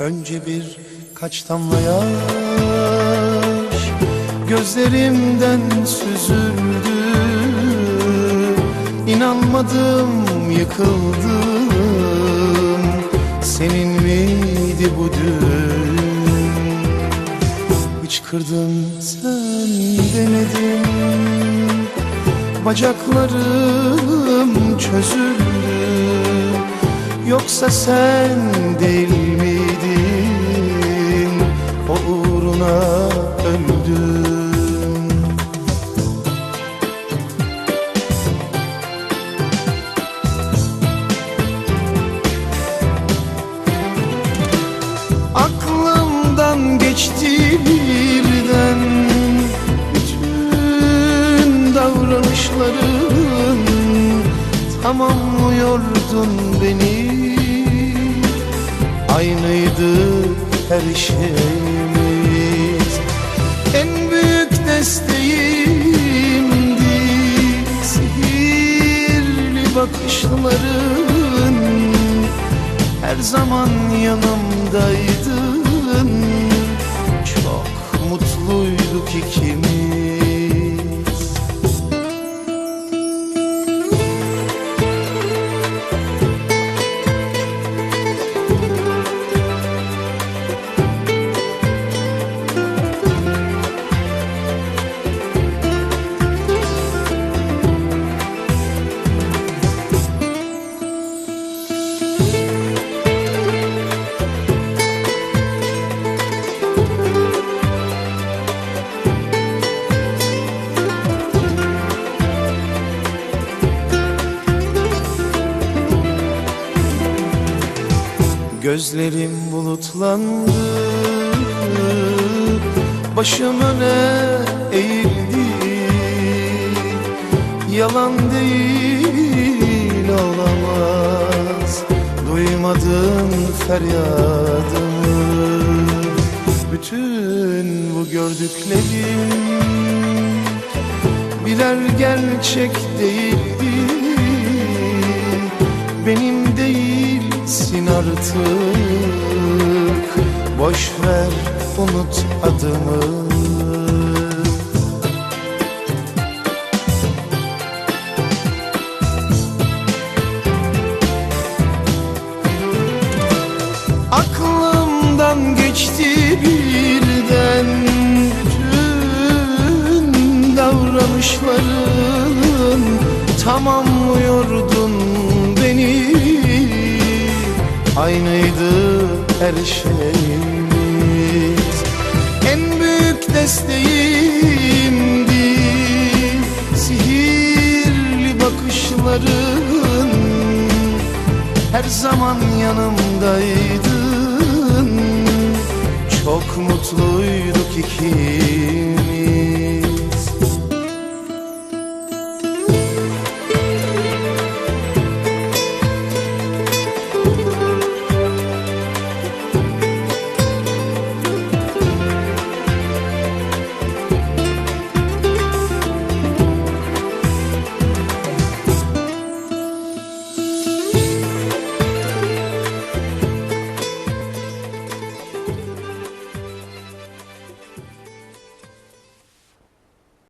Önce bir kaç damla yaş Gözlerimden süzüldü. İnanmadım yıkıldım. Senin miydi bu dün? Hıçkırdım sen demedin Bacaklarım çözüldü. Yoksa sen değil geçti birden. Bütün davranışların Tamamlıyordun beni. Aynıydı her şeyimiz. En büyük desteğimdi Sihirli bakışların. Her zaman yanımdaydın mutluyduk ikimiz Gözlerim bulutlandı. Başım öne eğildi. Yalan değil olamaz. Duymadın feryadımı. Bütün bu gördüklerim Birer gerçek değildi. Benim değilsin artık. Boş ver unut adımı. Aklımdan geçti birden Bütün davranışların. Tamamlıyordun beni Aynıydı her şeyimiz. En büyük desteğimdi Sihirli bakışların her zaman yanımdaydın. Çok mutluyduk ikimiz